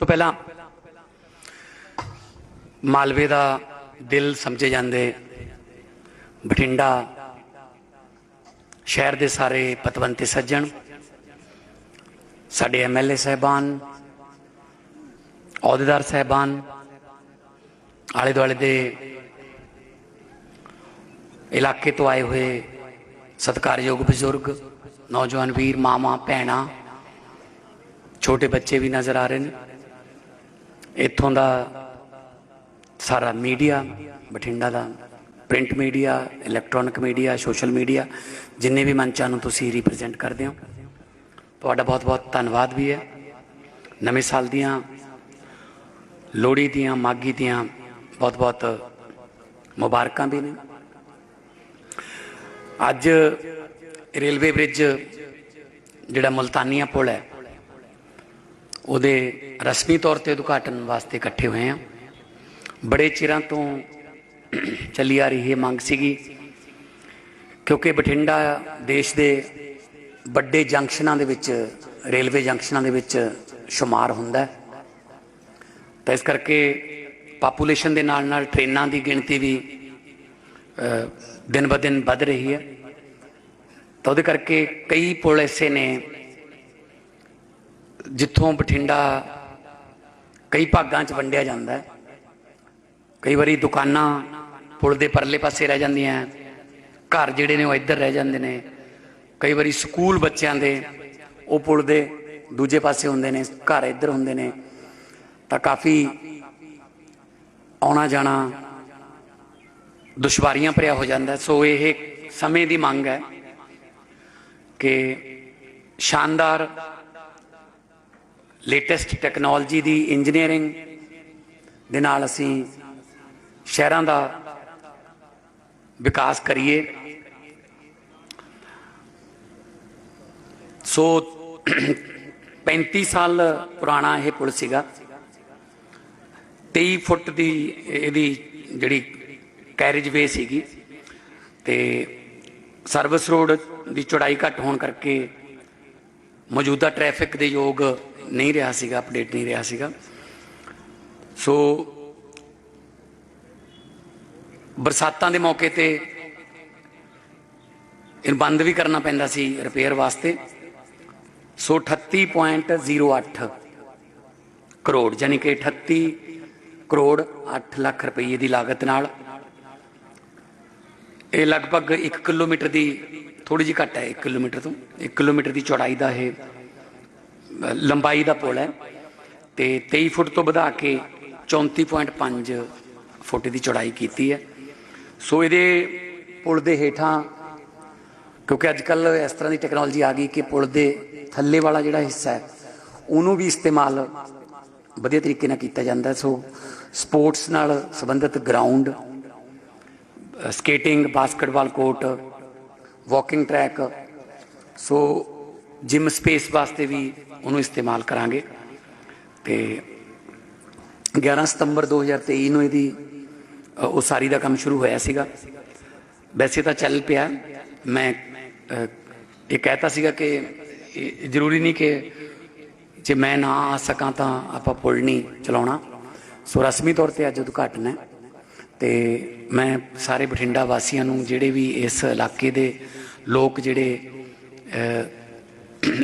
ਤੋਂ ਪਹਿਲਾਂ ਮਾਲਵੇ ਦਾ ਦਿਲ ਸਮਝੇ ਜਾਂਦੇ ਬਠਿੰਡਾ ਸ਼ਹਿਰ ਦੇ ਸਾਰੇ ਪਤਵੰਤੇ ਸੱਜਣ, ਸਾਡੇ ਐਮਐਲਏ ਸਹਿਬਾਨ, ਅਹੁਦੇਦਾਰ ਸਹਿਬਾਨ, ਆਲੇ ਦੁਆਲੇ ਦੇ ਇਲਾਕੇ ਤੋਂ ਆਏ ਹੋਏ ਸਤਿਕਾਰਯੋਗ ਬਜ਼ੁਰਗ, ਨੌਜਵਾਨ ਵੀਰ ਮਾਮਾ ਭੈਣਾ, ਛੋਟੇ ਬੱਚੇ ਵੀ ਨਜ਼ਰ ਆ ਰਹੇ ਨੇ। ਇੱਥੋਂ ਦਾ ਸਾਰਾ ਮੀਡੀਆ, ਬਠਿੰਡਾ ਦਾ print media electronic media social media ਜਿੰਨੇ ਵੀ ਮੰਚਾਂ ਨੂੰ ਤੁਸੀਂ ਰਿਪਰੈਜ਼ੈਂਟ ਕਰਦੇ ਹੋ। ਤੁਹਾਡਾ ਬਹੁਤ-ਬਹੁਤ ਧੰਨਵਾਦ ਵੀ ਹੈ। ਨਵੇਂ ਸਾਲ ਦੀਆਂ ਲੋਹੜੀ ਦੀਆਂ ਮਾਗੀ ਦੀਆਂ ਬਹੁਤ-ਬਹੁਤ ਮੁਬਾਰਕਾਂ ਵੀ ਨੇ। ਅੱਜ ਰੇਲਵੇ ਬ੍ਰਿਜ, ਜਿਹੜਾ ਮੁਲਤਾਨੀਆ ਪੁਲ ਹੈ ਉਹਦੇ ਰਸਮੀ ਤੌਰ ਤੇ ਉਦਘਾਟਨ ਵਾਸਤੇ ਇਕੱਠੇ ਹੋਏ ਆ ਬੜੇ ਚਿਰਾਂ ਤੋਂ ਚੱਲੀ ਆ ਰਹੀ ਇਹ ਮੰਗ ਸੀਗੀ, ਕਿਉਂਕਿ ਬਠਿੰਡਾ ਦੇਸ਼ ਦੇ ਵੱਡੇ ਜੰਕਸ਼ਨਾਂ ਦੇ ਵਿੱਚ, ਰੇਲਵੇ ਜੰਕਸ਼ਨਾਂ ਦੇ ਵਿੱਚ ਸ਼ੁਮਾਰ ਹੁੰਦਾ ਹੈ। ਤਾਂ ਇਸ ਕਰਕੇ ਪਾਪੂਲੇਸ਼ਨ ਦੇ ਨਾਲ ਨਾਲ ਟ੍ਰੇਨਾਂ ਦੀ ਗਿਣਤੀ ਵੀ ਦਿਨ ਬ ਦਿਨ ਵੱਧ ਰਹੀ ਹੈ। ਤਾਂ ਉਹਦੇ ਕਰਕੇ ਕਈ ਪੁਲ ਐਸੇ ਨੇ ਜਿੱਥੋਂ ਬਠਿੰਡਾ ਕਈ ਭਾਗਾਂ 'ਚ ਵੰਡਿਆ ਜਾਂਦਾ ਹੈ। ਕਈ ਵਾਰੀ ਦੁਕਾਨਾਂ ਪੁਲ ਦੇ ਪਰਲੇ ਪਾਸੇ ਰਹਿ ਜਾਂਦੀਆਂ ਘਰ ਜਿਹੜੇ ਨੇ ਉਹ ਇੱਧਰ ਰਹਿ ਜਾਂਦੇ ਨੇ। ਕਈ ਵਾਰੀ ਸਕੂਲ ਬੱਚਿਆਂ ਦੇ ਉਹ ਪੁਲ ਦੇ ਦੂਜੇ ਪਾਸੇ ਹੁੰਦੇ ਨੇ, ਘਰ ਇੱਧਰ ਹੁੰਦੇ ਨੇ। ਤਾਂ ਕਾਫੀ ਆਉਣਾ ਜਾਣਾ ਦੁਸ਼ਵਾਰੀਆਂ ਭਰਿਆ ਹੋ ਜਾਂਦਾ ਸੋ ਇਹ ਸਮੇਂ ਦੀ ਮੰਗ ਹੈ ਕਿ ਸ਼ਾਨਦਾਰ ਲੇਟੈਸਟ ਟੈਕਨੋਲੋਜੀ ਦੀ ਇੰਜੀਨੀਅਰਿੰਗ ਦੇ ਨਾਲ ਅਸੀਂ ਸ਼ਹਿਰਾਂ ਦਾ ਵਿਕਾਸ ਕਰੀਏ। ਸੋ 35 ਸਾਲ ਪੁਰਾਣਾ ਇਹ ਪੁਲ ਸੀਗਾ। 23 ਫੁੱਟ ਦੀ ਇਹਦੀ ਜਿਹੜੀ ਕੈਰੇਜ ਵੇ ਸੀਗੀ ਤੇ ਸਰਵਿਸ ਰੋਡ ਦੀ ਚੌੜਾਈ ਘੱਟ ਹੋਣ ਕਰਕੇ ਮੌਜੂਦਾ ਟ੍ਰੈਫਿਕ ਦੇ ਯੋਗ ਨਹੀਂ ਰਿਹਾ ਸੀਗਾ ਅਪਡੇਟ ਨਹੀਂ ਰਿਹਾ ਸੀਗਾ। ਸੋ ਬਰਸਾਤਾਂ ਦੇ ਮੌਕੇ ਤੇ ਇਹ ਬੰਦ ਵੀ ਕਰਨਾ ਪੈਂਦਾ ਸੀ ਰਿਪੇਅਰ ਵਾਸਤੇ। ਸੋ 38.08 ਕਰੋੜ ਯਾਨੀ ਕਿ 38 ਕਰੋੜ 8 ਲੱਖ ਰੁਪਏ ਦੀ ਲਾਗਤ ਨਾਲ ਇਹ ਲਗਭਗ 1 ਕਿਲੋਮੀਟਰ ਦੀ ਥੋੜੀ ਜਿਹੀ ਘੱਟ ਹੈ 1 ਕਿਲੋਮੀਟਰ ਤੋਂ। 1 ਕਿਲੋਮੀਟਰ ਦੀ ਚੌੜਾਈ ਦਾ ਇਹ ਲੰਬਾਈ ਦਾ ਪੁਲ ਹੈ। ਤੇ 23 ਫੁੱਟ ਤੋਂ ਵਧਾ ਕੇ 34.5 ਫੁੱਟ ਦੀ ਚੌੜਾਈ ਕੀਤੀ ਹੈ। ਸੋ ਇਹਦੇ ਪੁਲ ਦੇ ਹੇਠਾਂ, ਕਿਉਂਕਿ ਅੱਜ ਕੱਲ ਇਸ ਤਰ੍ਹਾਂ ਦੀ ਟੈਕਨੋਲੋਜੀ ਆ ਗਈ ਕਿ ਪੁਲ ਦੇ ਥੱਲੇ ਵਾਲਾ ਜਿਹੜਾ ਹਿੱਸਾ ਹੈ, ਉਹਨੂੰ ਵੀ ਇਸਤੇਮਾਲ ਵਧੀਆ ਤਰੀਕੇ ਨਾਲ ਕੀਤਾ ਜਾਂਦਾ ਸੋ ਸਪੋਰਟਸ ਨਾਲ ਸੰਬੰਧਿਤ ground skating, basketball court walking track so gym space ਵਾਸਤੇ ਵੀ ਉਹਨੂੰ ਇਸਤੇਮਾਲ ਕਰਾਂਗੇ। ਤੇ 11 ਸਤੰਬਰ 2023 ਨੂੰ ਇਹਦੀ ਅ, ਉਸਾਰੀ ਦਾ ਕੰਮ ਸ਼ੁਰੂ ਹੋਇਆ ਸੀਗਾ। ਵੈਸੇ ਤਾਂ ਚੱਲ ਪਿਆ। ਮੈਂ ਇਹ ਕਹਿਤਾ ਸੀਗਾ ਕਿ ਇਹ ਜ਼ਰੂਰੀ ਨਹੀਂ ਕਿ ਜੇ ਮੈਂ ਨਾ ਆ ਸਕਾਂ ਤਾਂ ਆਪਾਂ ਪੁਲ ਨਹੀਂ ਚਲਾਉਣਾ। ਸੋ ਰਸਮੀ ਤੌਰ ਤੇ ਅੱਜ ਉਦਘਾਟਨ ਹੈ। ਤੇ ਮੈਂ ਸਾਰੇ ਬਠਿੰਡਾ ਵਾਸੀਆਂ ਨੂੰ ਜਿਹੜੇ ਵੀ ਇਸ ਇਲਾਕੇ ਦੇ ਲੋਕ ਜਿਹੜੇ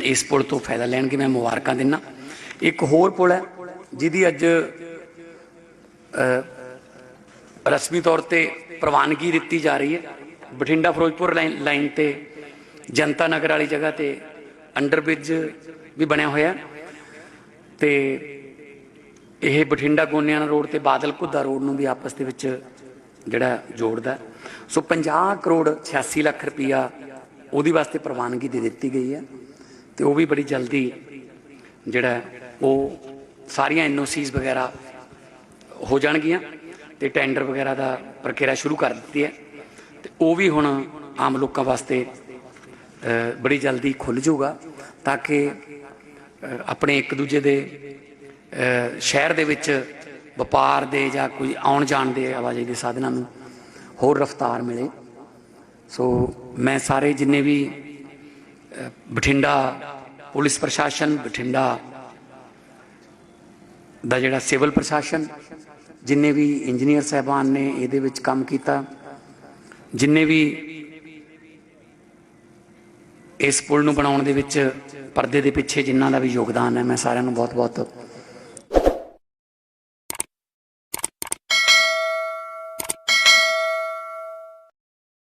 ਇਸ ਪੁਲ ਤੋਂ ਫਾਇਦਾ ਲੈਣਗੇ, ਮੈਂ ਮੁਬਾਰਕਾਂ ਦਿੰਨਾ ਇੱਕ ਹੋਰ ਪੁਲ ਹੈ, ਜਿਹਦੀ ਅੱਜ ਰਸਮੀ ਤੌਰ ਤੇ ਪ੍ਰਵਾਨਗੀ ਦਿੱਤੀ ਜਾ ਰਹੀ ਹੈ ਬਠਿੰਡਾ ਫਿਰੋਜ਼ਪੁਰ ਲਾਈਨ ਲਾਈਨ ਤੇ ਜਨਤਾ ਨਗਰ ਵਾਲੀ ਜਗ੍ਹਾ ਤੇ ਅੰਡਰਬ੍ਰਿਜ ਵੀ ਬਣਿਆ ਹੋਇਆ ਹੈ। ਤੇ ਇਹ ਬਠਿੰਡਾ ਗੋਨਿਆਣਾ ਰੋਡ ਤੇ ਬਾਦਲ ਕੁੱਦਾ ਰੋਡ ਨੂੰ ਵੀ ਆਪਸ ਦੇ ਵਿੱਚ ਜਿਹੜਾ ਜੋੜਦਾ ਸੋ 50 ਕਰੋੜ 86 ਲੱਖ ਰੁਪਇਆ ਉਹਦੀ ਵਾਸਤੇ ਪ੍ਰਵਾਨਗੀ ਦੇ ਦਿੱਤੀ ਗਈ ਹੈ ਤੇ ਉਹ ਵੀ ਬੜੀ ਜਲਦੀ ਜਿਹੜਾ ਉਹ ਸਾਰੀਆਂ ਐਨਓਸੀਜ਼ ਵਗੈਰਾ ਹੋ ਜਾਣਗੀਆਂ ਤੇ ਟੈਂਡਰ ਵਗੈਰਾ ਦਾ ਪ੍ਰਕਿਰਿਆ ਸ਼ੁਰੂ ਕਰ ਦਿੱਤੀ ਹੈ ਤੇ ਉਹ ਵੀ ਹੁਣ ਆਮ ਲੋਕਾਂ ਵਾਸਤੇ ਬੜੀ ਜਲਦੀ ਖੁੱਲ ਜਾਊਗਾ ਤਾਂ ਕਿ ਆਪਣੇ ਇੱਕ ਦੂਜੇ ਦੇ ਸ਼ਹਿਰ ਦੇ ਵਿੱਚ ਵਪਾਰ ਦੇ ਜਾਂ ਕੋਈ ਆਉਣ ਜਾਣ ਦੇ ਆਵਾਜਾਈ ਦੇ ਸਾਧਨਾਂ ਨੂੰ ਹੋਰ ਰਫ਼ਤਾਰ ਮਿਲੇ। ਸੋ ਮੈਂ ਸਾਰੇ ਜਿੰਨੇ ਵੀ ਬਠਿੰਡਾ ਪੁਲਿਸ ਪ੍ਰਸ਼ਾਸਨ, ਬਠਿੰਡਾ ਦਾ ਜਿਹੜਾ ਸਿਵਲ ਪ੍ਰਸ਼ਾਸਨ, ਜਿੰਨੇ ਵੀ ਇੰਜੀਨੀਅਰ ਸਹਿਬਾਨ ਨੇ ਇਹਦੇ ਵਿੱਚ ਕੰਮ ਕੀਤਾ, ਜਿੰਨੇ ਵੀ ਇਸ ਪੁਲ ਨੂੰ ਬਣਾਉਣ ਦੇ ਵਿੱਚ ਪਰਦੇ ਦੇ ਪਿੱਛੇ ਜਿਨ੍ਹਾਂ ਦਾ ਵੀ ਯੋਗਦਾਨ ਹੈ, ਮੈਂ ਸਾਰਿਆਂ ਨੂੰ ਬਹੁਤ-ਬਹੁਤ